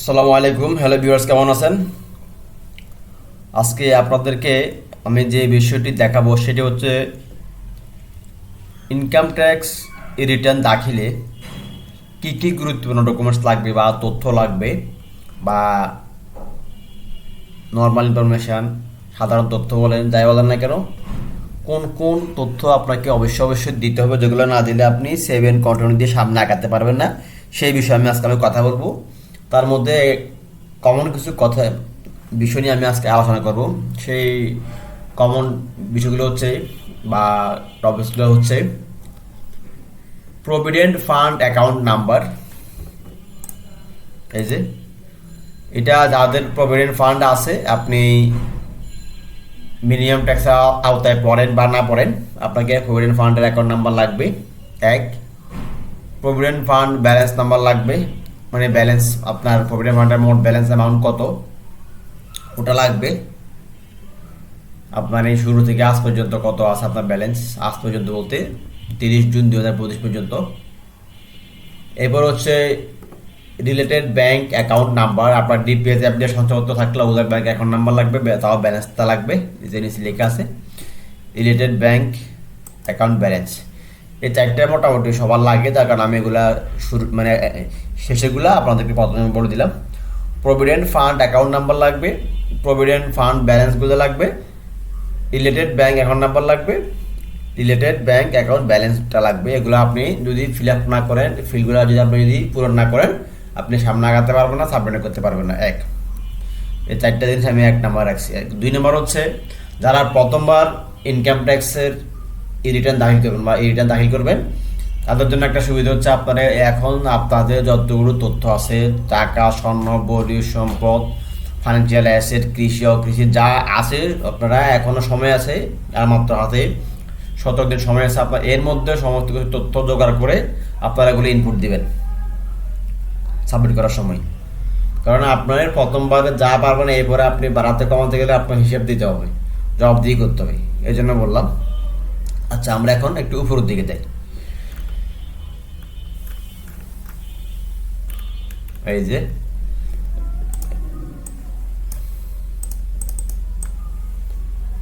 আসসালামু আলাইকুম। Hello viewers কেমন আছেন? আজকে আপনাদেরকে আমি যে বিষয়টি দেখাবো সেটি হচ্ছে ইনকাম ট্যাক্স রিটার্ন দাখিলে কী কী গুরুত্বপূর্ণ ডকুমেন্টস লাগবে বা তথ্য লাগবে বা নর্মাল ইনফরমেশান সাধারণ তথ্য বলেন, যাই বলেন না কেন, কোন কোন তথ্য আপনাকে অবশ্যই অবশ্যই দিতে হবে, যেগুলো না দিলে আপনি সেভেন কন্টিনিউ দিয়ে সামনে আগাতে পারবেন না। সেই বিষয়ে আমি আজকে আমি কথা বলব। তার মধ্যে কমন কিছু কথা, বিষয় নিয়ে আমি আজকে আলোচনা করব। সেই কমন বিষয়গুলো হচ্ছে বা টপিকসগুলো হচ্ছে প্রভিডেন্ট ফান্ড অ্যাকাউন্ট নাম্বার এই যে, এটা যাদের প্রভিডেন্ট ফান্ড আছে, আপনি মিনিমাম ট্যাক্সের আওতায় পড়েন বা না পড়েন, আপনাকে প্রভিডেন্ট ফান্ডের অ্যাকাউন্ট নাম্বার লাগবে। এক প্রভিডেন্ট ফান্ড ব্যালেন্স নাম্বার লাগবে। মানে ব্যালেন্স আপনার প্রভিডেন্ট ফান্ডের মোট ব্যালেন্স অ্যামাউন্ট কত? ওটা লাগবে। আপনার এই শুরু থেকে আজ পর্যন্ত কত আছে আপনার ব্যালেন্স আজ পর্যন্ত বলতে তিরিশ জুন দু হাজার পঁচিশ পর্যন্ত। এরপর হচ্ছে রিলেটেড ব্যাংক অ্যাকাউন্ট নাম্বার আপনার ডিপিএস অ্যাপ দিয়ে সঞ্চয়পত্র থাকলে ওদের ব্যাংক অ্যাকাউন্ট নাম্বার লাগবে তাও ব্যালেন্সটা লাগবে যে নিচে লেখা আছে। রিলেটেড ব্যাংক অ্যাকাউন্ট ব্যালেন্স এই চারটে মোটামুটি সবার লাগে, তার কারণ আমি এগুলা শুরু মানে শেষেগুলা আপনাদেরকে প্রথমে বলে দিলাম। প্রভিডেন্ট ফান্ড অ্যাকাউন্ট নাম্বার লাগবে প্রভিডেন্ট ফান্ড ব্যালেন্সগুলো লাগবে রিলেটেড ব্যাংক অ্যাকাউন্ট নাম্বার লাগবে রিলেটেড ব্যাংক অ্যাকাউন্ট ব্যালেন্সটা লাগবে। এগুলো আপনি যদি ফিল আপ না করেন ফিলগুলো যদি আপনি যদি পূরণ না করেন, আপনি সামনে আগাতে পারবেন না সাবমিট করতে পারবেন না। এক। এই চারটে জিনিস আমি এক নাম্বার রাখছি। দুই নম্বর হচ্ছে, যারা প্রথমবার ইনকাম ট্যাক্সের রিটার্ন দাখিল করবেন বা এই রিটার্ন দাখিল করবেন। তাদের জন্য একটা সুবিধা হচ্ছে আপনারা এখন আপনাদের যতগুলো তথ্য আছে, টাকা, স্বর্ণ, বডি, সম্পদ ফাইন্যান্সিয়াল অ্যাসেট কৃষি, অকৃষি, যা আছে আপনারা এখনও সময় আছে, আর মাত্র হাতে সতেরো দিন সময় আছে আপনার এর মধ্যে সমস্ত কিছু তথ্য জোগাড় করে আপনারা এগুলো ইনপুট দিবেন। সাবমিট করার সময়। কারণ আপনার প্রথমবারে যা পারবেন, এরপরে আপনি বাড়াতে কমাতে গেলে আপনার হিসেব দিতে হবে, জবাব দিয়ে করতে হবে। এই জন্য বললাম। আচ্ছা আমরা এখন একটু উপরের দিকে যাই। এই যে।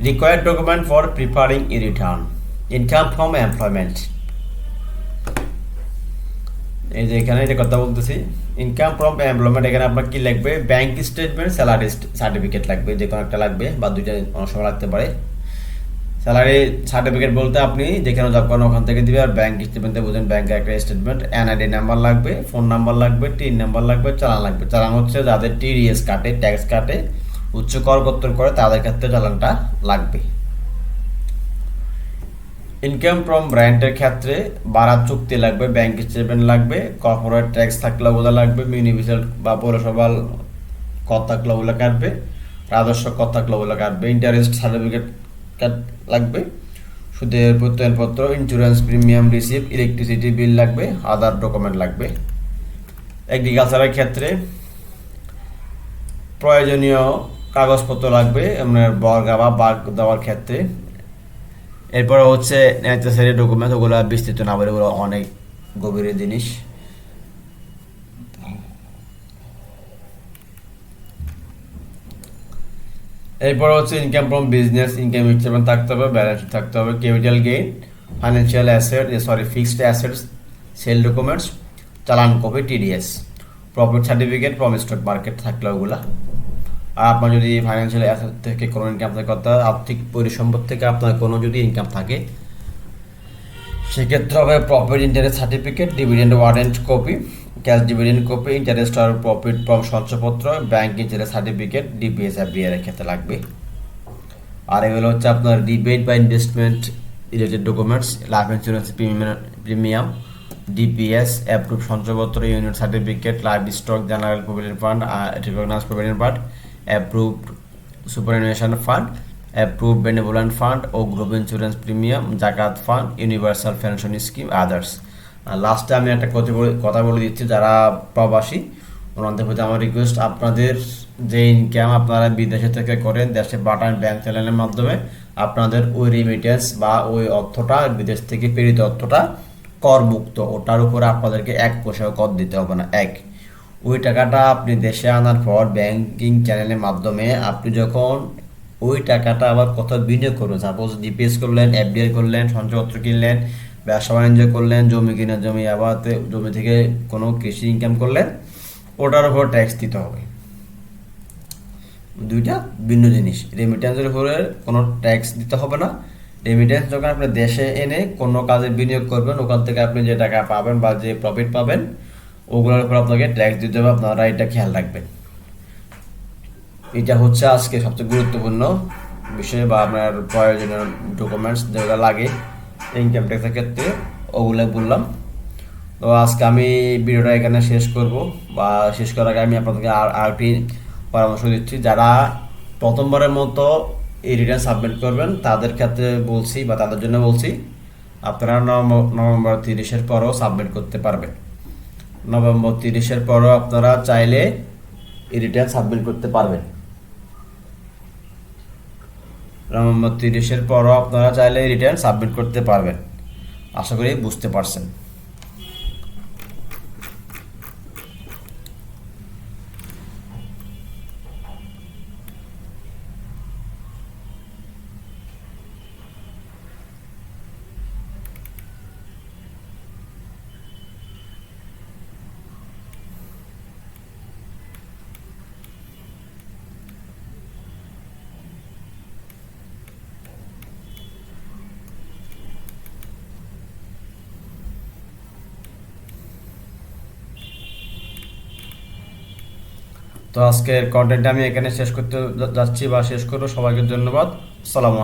Required document for preparing a return. Income from employment. এই যে এখানে এটা কথা বলতেছি। ইনকাম ফ্রম এমপ্লয়মেন্ট এখানে আপনার কি লাগবে? ব্যাংক স্টেটমেন্ট স্যালারি সার্টিফিকেট লাগবে যে কোনো একটা লাগবে, বা দুইটা সময় লাগতে পারে। স্যালারি সার্টিফিকেট বলতে আপনি যেখানে জব করেন ওখান থেকে দিবে, আর ব্যাংক স্টেটমেন্টে বুঝেন ব্যাংকের একটা স্টেটমেন্ট এনআইডি নাম্বার লাগবে ফোন নাম্বার লাগবে টিন নাম্বার লাগবে, চালান লাগবে। চালান হচ্ছে যাদের টিডিএস কাটে ট্যাক্স কাটে, উচ্চ কর করে, তাদের ক্ষেত্রে চালানটা লাগবে। ইনকাম ফ্রম ব্র্যান্ডের ক্ষেত্রে বাড়ার চুক্তি লাগবে ব্যাংক স্টেটমেন্ট লাগবে কর্পোরেট ট্যাক্স থাকলে ওগুলো লাগবে মিউনিসিপাল বা পৌরসভার কর থাকলে ওগুলো কাটবে, রাজস্ব কর থাকলে ওগুলো কাটবে ইন্টারেস্ট সার্টিফিকেট লাগবে। সুদের প্রত্যয়নপত্র insurance premium receipt electricity bill লাগবে আদার ডকুমেন্ট লাগবে। এগ্রিকালচারের ক্ষেত্রে প্রয়োজনীয় কাগজপত্র লাগবে আপনার বর্গা বা বাঘ দেওয়ার ক্ষেত্রে। এরপরে হচ্ছে নেসেসারি ডকুমেন্ট ওগুলো বিস্তৃত না বলে ওগুলো অনেক গভীরের জিনিস। এরপরে হচ্ছে income from business income statement থাকতে হবে ব্যালেন্স থাকতে হবে capital gain financial asset sorry fixed assets sale documents চালান copy TDS profit certificate from stock market থাকলে ওগুলা। আর আপনার যদি ফাইন্যান্সিয়াল অ্যাসেট থেকে কোনো ইনকাম থাকে, অর্থাৎ আর্থিক পরিসম্পদ থেকে আপনার কোনো যদি ইনকাম থাকে সেক্ষেত্রে হবে profit interest certificate dividend warrant copy cash dividend copy interest R profit from সঞ্চয়পত্র ব্যাংক ইন্টারেস্ট সার্টিফিকেট ডিপিএস এর ক্ষেত্রে লাগবে। আর এগুলো হচ্ছে আপনার ডিবেট বা investment related documents life insurance premium premium DPS approve সঞ্চয়পত্র unit certificate life stock general provident fund recognise provident fund approved superannuation fund approve benevolent fund ও গ্রুপ ইন্স্যুরেন্স প্রিমিয়াম জাকাত fund universal pension scheme others লাস্টে আমি একটা কথা বলে কথা বলে দিচ্ছি যারা প্রবাসী, ওনাদের প্রতি আমার রিকোয়েস্ট আপনাদের যে ইনকাম আপনারা বিদেশে থেকে করেন, দেশে পাঠান ব্যাংক চ্যানেলের মাধ্যমে, আপনাদের ওই রিমিটেন্স বা ওই অর্থটা বিদেশ থেকে প্রেরিত অর্থটা করমুক্ত। ওটার উপরে আপনাদেরকে এক পয়সাও কর দিতে হবে না। এক, ওই টাকাটা আপনি দেশে আনার পর ব্যাংকিং চ্যানেলের মাধ্যমে আপনি যখন ওই টাকাটা আবার কোথাও বিনিয়োগ করবেন সাপোজ ডিপিএস করলেন এফডিআই করলেন, সঞ্চয়পত্র কিনলেন, ব্যবসা বাণিজ্য করলেন, জমি কিনা জমি আবার জমি থেকে কোনো কৃষি ইনকাম করলেন, ওটার উপর ট্যাক্স দিতে হবে। দুইটা ভিন্ন জিনিস। রেমিটেন্সের উপরে কোনো ট্যাক্স দিতে হবে না। রেমিটেন্স যখন আপনি দেশে এনে কোনো কাজে বিনিয়োগ করবেন, ওখান থেকে আপনি যে টাকা পাবেন বা যে প্রফিট পাবেন, ওগুলোর উপর আপনাকে ট্যাক্স দিতে হবে। আপনারা এটা খেয়াল রাখবেন। এটা হচ্ছে আজকে সবচেয়ে গুরুত্বপূর্ণ বিষয় বা আপনার প্রয়োজনীয় ডকুমেন্টস যেগুলো লাগে ইনকাম ট্যাক্সের ক্ষেত্রে, ওগুলো বললাম। তো আজকে আমি ভিডিওটা এখানে শেষ করব বা শেষ করার আগে আমি আপনাদেরকে আর আরেকটি পরামর্শ দিচ্ছি। যারা প্রথমবারের মতো এই রিটার্ন সাবমিট করবেন, তাদের ক্ষেত্রে বলছি বা তাদের জন্য বলছি, আপনারা নভেম্বর তিরিশের পরও সাবমিট করতে পারবেন। নভেম্বর তিরিশের পরও আপনারা চাইলে এই রিটার্ন সাবমিট করতে পারবেন। নভেম্বর তিরিশের পরও আপনারা চাইলে রিটার্ন সাবমিট করতে পারবেন। আশা করি বুঝতে পারছেন। তো আজকের কন্টেন্টটা আমি এখানে শেষ করতে যাচ্ছি বা শেষ করব। সবাইকে ধন্যবাদ। সালাম